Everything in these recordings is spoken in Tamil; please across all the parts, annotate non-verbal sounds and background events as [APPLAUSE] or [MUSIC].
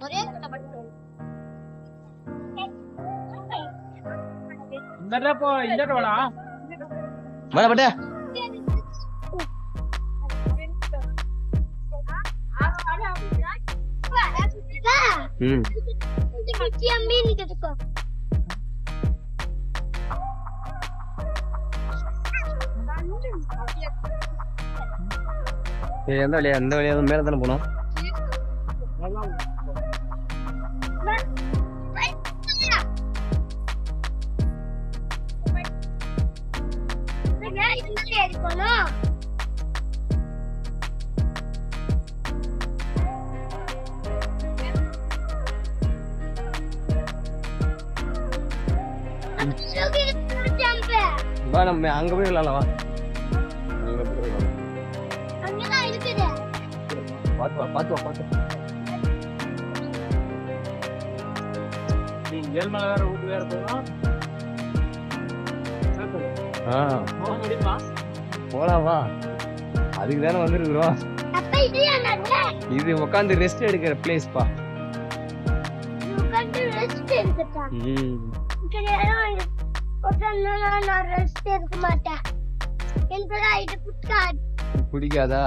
ஒரே கட்டப்பட்டு இந்த போ இந்த வாடா. மேல பட்ட. ம். மீன் கட்டுக்கோ ஏய், எந்த வழியா எந்த வழியா மேல தானே போனோம் நம்ம அங்க போய் விளாடலாம் பாத்து வா. நீ ஏழ்மலை வேற வீட்டு வேற போகணும். ஆ. போக முடியுமா போலாம் வா. அதுக்கு தானே வந்துருக்குறோம். இது உட்காந்து ரெஸ்ட் எடுக்கிற பிளேஸ் பா. உட்காந்து ரெஸ்ட் எடுத்துட்டான் ம். நான் ரெஸ்ட் எடுக்க மாட்டேன். எனக்கு இது பிடிக்காது.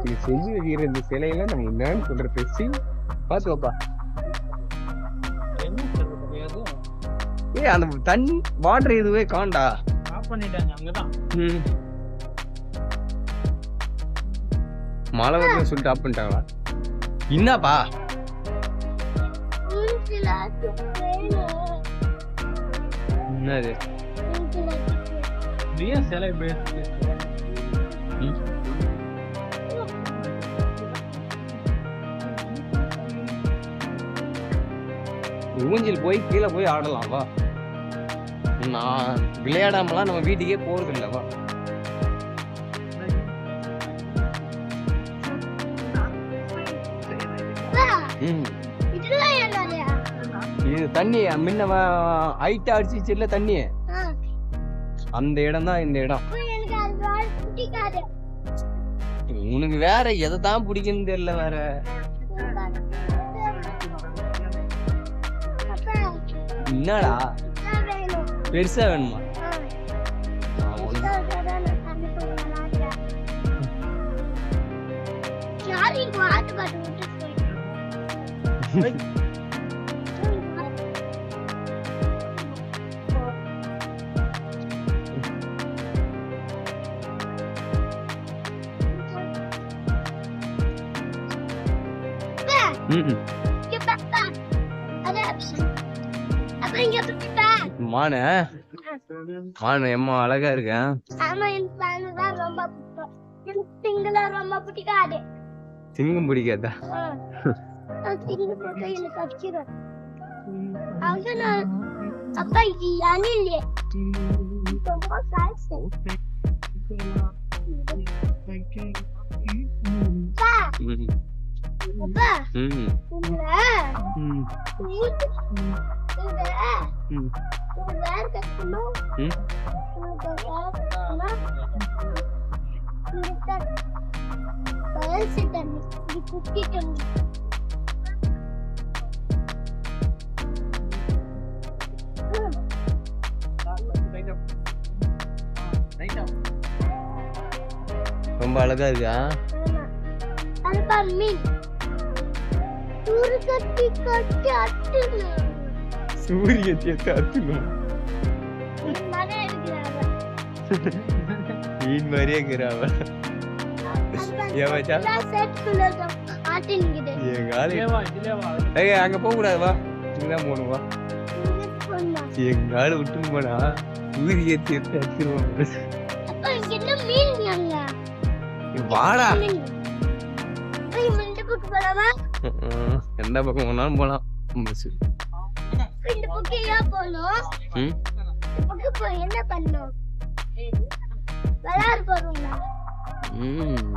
இது செஞ்சு வைக்கிற இந்த சிலையில நம்ம என்னன்னு சொல்ற பேசி பாத்து வாப்பா அந்த தண்ணி வாட்டர் இதுவே காண்டா ஆஃப் பண்ணிட்டாங்க அங்கதான் ம் மழை வருதுன்னு சொல்லிட்டு ஆஃப் பண்ணிட்டாங்களா என்னப்பா என்னது? ஏன் சிலை பேசு ஊஞ்சல் போய் கீழே போய் ஆடலாம் வா. நான் விளையாடாமலாம் நம்ம வீட்டுக்கே போறது தண்ணி முன்ன ஹைட்டா அடிச்சிச்சு இல்ல தண்ணி அந்த இடம் தான் இந்த இடம். உனக்கு வேற எதை தான் பிடிக்குன்னு தெரியல வேற. என்னடா? பெருசா வேணுமா? ஆ. [LAUGHS] அப்ப இங்க பாப்பா. மானு மானு எம்மா அழகா இருக்கேன் ஆமா எனக்கு பானை தான் ரொம்ப பிடிக்கும் எனக்கு சிங்களா ரொம்ப பிடிக்காது சிங்கம் பிடிக்காதா ஆ. நான் சிங்க போட்டு எனக்கு அடிச்சிடும் அவங்க நான் அப்பா இது அணில் ரொம்ப காசு தண்ணி இது குட்டி தண்ணி ம். ரொம்ப அழகா இருக்கா ஆமா. அது பாரு மீன் தூரு கட்டி கட்டி அட்டுங்க சூரிய சேர்த்து அத்துணும் மழை இருக்கிறாங்க மீன் மாதிரியே இருக்கிறாவ ஏன் மச்சான்? சேர்த்துக்குள்ள ஆட்டின்கிட்டு ஏய் அங்க போக கூடாது வா இங்கதான் போகணும் வா. சொன்னா எங்க ஆளு விட்டு போனா வாடா. மிண்டு கூட்டு போலாமா? ம், எந்த பக்கம் வேணாலும் போலாம். பஸ் இந்த பக்கம் ஏன் போகணும்? ம்? இந்த பக்கம் போய் என்ன பண்ணணும்? விளையாட போறோம்ல ம்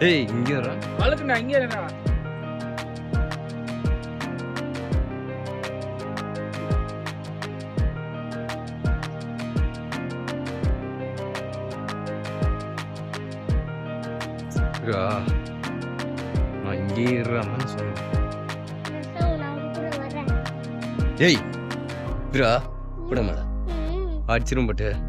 ஏய் இங்கே வரேன் வழுக்கு நான் இங்கே இருக்கா நான் இங்கே இருறான்னு சொன்னேன். ஏய் இருக்கா கூட மேடம் ம். அடிச்சிரும் பட்டு.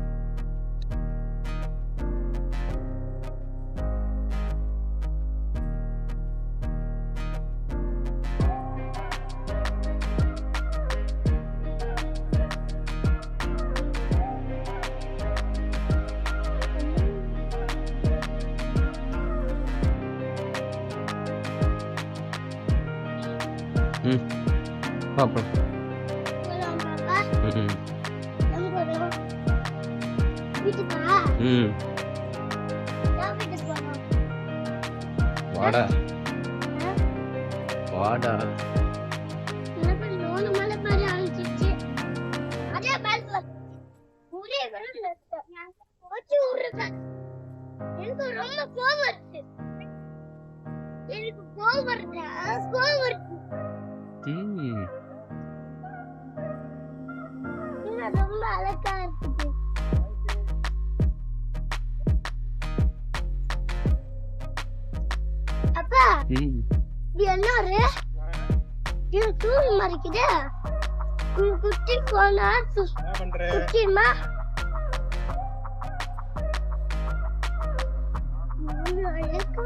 இருக்கு. நான் போச்சு விடுறேன் எனக்கு ரொம்ப கோவம் வருது. எனக்கு கோவம் வருது. கோவம் வருது ம் ரொம்ப அழகா இருக்குது அப்பா இது எல்லாரு இது தூண் மறைக்குது. உன் குட்டி போனா என்ன பண்ற? குட்டிமா இவ்வளவு அழகா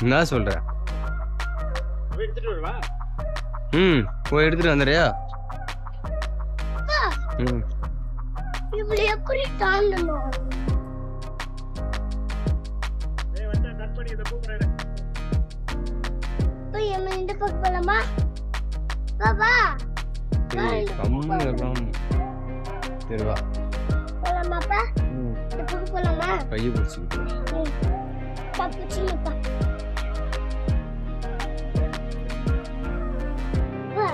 என்ன சொல்ற ம் போய் எடுத்துட்டு வந்துறியா ம். இப்படி எப்படி தாண்டணும்? இந்த பக்கம் போலாமா? பாபா சரி வா. போலாமா கையை பிடிச்சிக்கிட்டு பாப்பு சின்னப்பா அப்பா,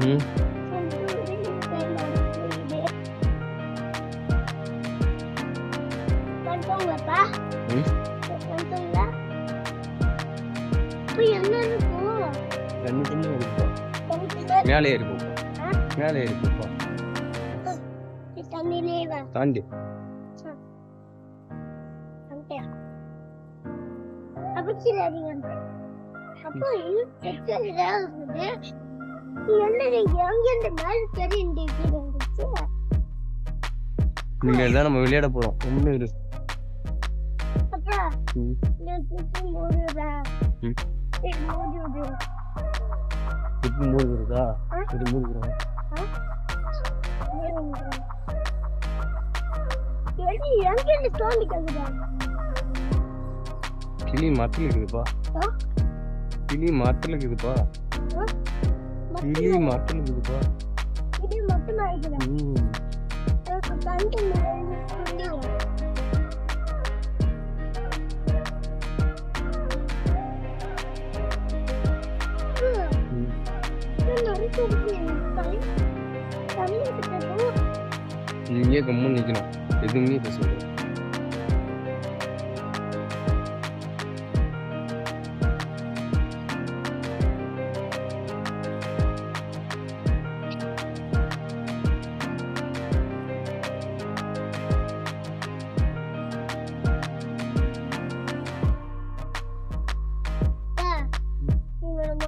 ம் ம் என்ன இருக்கும் மேலே இருக்குப்பா? மேலே தாண்டி? அப்ப கீழே இறங்கி வந்து. அப்போ இன்னும் தெற்கு ஏதாவது இருக்குது. என்னடி எங்கிருந்து மேல தெரியுது இருந்துச்சு இனிமேல் தான் நம்ம விளையாட போறோம் ஒண்ணு இரு? இது கிளி மரத்துல இருக்குதுப்பா? கிளி மரத்துல இருக்குதுப்பா கிளி மரத்துல இருக்குதுப்பா இது மட்டும் ஆயிடுறேன் ம். எனக்கு கண்டு முடியும் ம். நீ இங்கே கம்முன்னு நிக்கணும். எதுவுமே பேச